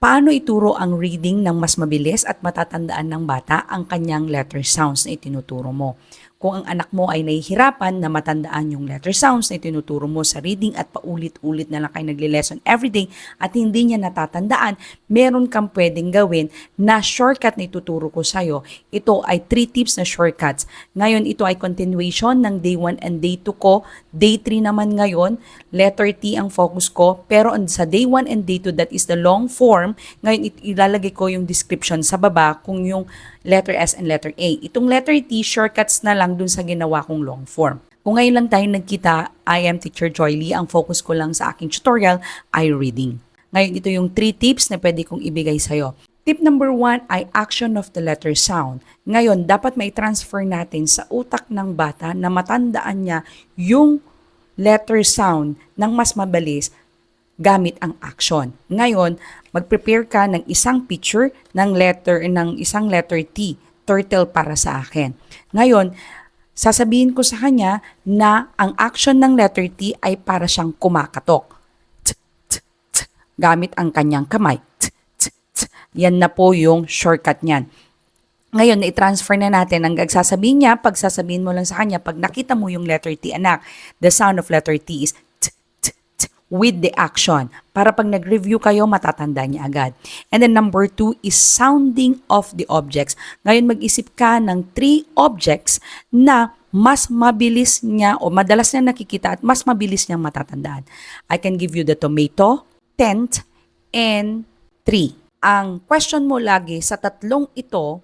Paano ituro ang reading ng mas mabilis at matatandaan ng bata ang kanyang letter sounds na itinuturo mo? Kung ang anak mo ay nahihirapan na matandaan yung letter sounds na itinuturo mo sa reading at paulit-ulit na lang kayo nagle-lesson everyday at hindi niya natatandaan, meron kang pwedeng gawin na shortcut na ituturo ko sa'yo. Ito ay 3 tips na shortcuts. Ngayon, ito ay continuation ng day 1 and day 2 ko. Day 3 naman ngayon, letter T ang focus ko. Pero sa day 1 and day 2, that is the long form, ngayon ilalagay ko yung description sa baba kung yung letter S and letter A. Itong letter T, shortcuts na lang dun sa ginawa kong long form. Kung ngayon lang tayo nagkita, I am Teacher Joy Lee. Ang focus ko lang sa aking tutorial ay reading. Ngayon, ito yung 3 tips na pwede kong ibigay sa'yo. Tip number 1 ay action of the letter sound. Ngayon, dapat may transfer natin sa utak ng bata na matandaan niya yung letter sound ng mas mabilis gamit ang action. Ngayon, mag-prepare ka ng isang picture ng letter ng isang letter T, turtle para sa akin. Ngayon, sasabihin ko sa kanya na ang action ng letter T ay para siyang kumakatok. Gamit ang kanyang kamay. Yan na po yung shortcut niyan. Ngayon, i-transfer na natin ang gagsasabihin niya, pag sasabihin mo lang sa kanya, pag nakita mo yung letter T, anak, the sound of letter T is with the action. Para pag nag-review kayo, matatanda niya agad. And then number two is sounding of the objects. Ngayon, mag-isip ka ng three objects na mas mabilis niya o madalas niya nakikita at mas mabilis niyang matatandaan. I can give you the tomato, tent, and tree. Ang question mo lagi sa tatlong ito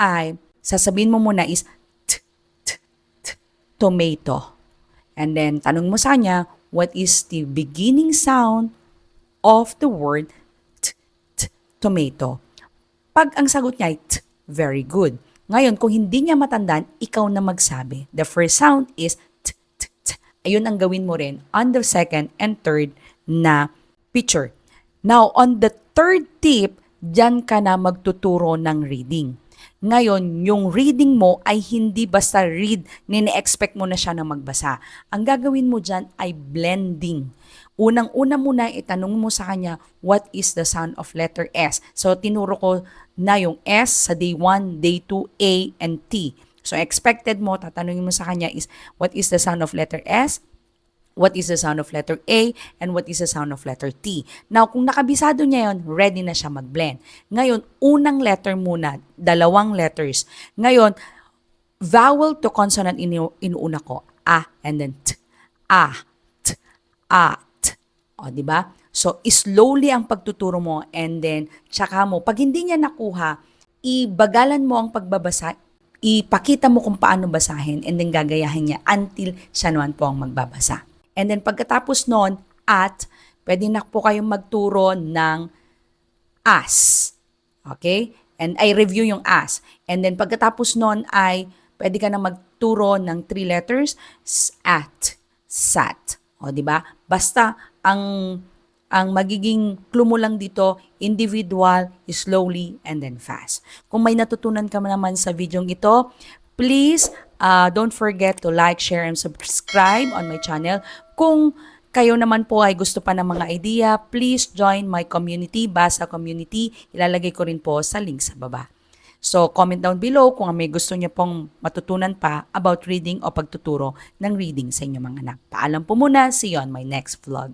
ay sasabihin mo muna is t, t, t, tomato. And then tanong mo sa kanya, what is the beginning sound of the word t, t, tomato? Pag ang sagot niya ay t, very good. Ngayon, kung hindi niya matandaan, ikaw na magsabi. The first sound is t, t, t. Ayun ang gawin mo rin on the second and third na picture. Now, on the third tip, dyan ka na magtuturo ng reading. Ngayon, yung reading mo ay hindi basta read, nini-expect mo na siya na magbasa. Ang gagawin mo dyan ay blending. Unang-una muna itanong mo sa kanya, what is the sound of letter S? So, tinuro ko na yung S sa day 1, day 2, A, and T. So, expected mo, tatanungin mo sa kanya is, what is the sound of letter S? What is the sound of letter A, and what is the sound of letter T. Now, kung nakabisado niya yon, ready na siya mag-blend. Ngayon, unang letter muna, dalawang letters. Ngayon, vowel to consonant inu inuuna ko. A, and then T. A, T, A, T. O, di ba? So, slowly ang pagtuturo mo and then, tsaka mo, pag hindi niya nakuha, ibagalan mo ang pagbabasa, ipakita mo kung paano basahin and then gagayahin niya until siya naman po ang magbabasa. And then pagkatapos nun, at, pwede na po kayong magturo ng as. Okay? And I review yung as. And then pagkatapos nun ay, pwede ka na magturo ng three letters, at, sat. O, di ba? Basta, ang ang magiging clue mo lang dito, individual, slowly, and then fast. Kung may natutunan ka naman sa video ito, please uh, don't forget to like, share, and subscribe on my channel. Kung kayo naman po ay gusto pa ng mga idea, please join my community, Basa Community. Ilalagay ko rin po sa link sa baba. So, comment down below kung may gusto niyo pong matutunan pa about reading o pagtuturo ng reading sa inyong mga anak. Paalam po muna. See you on my next vlog.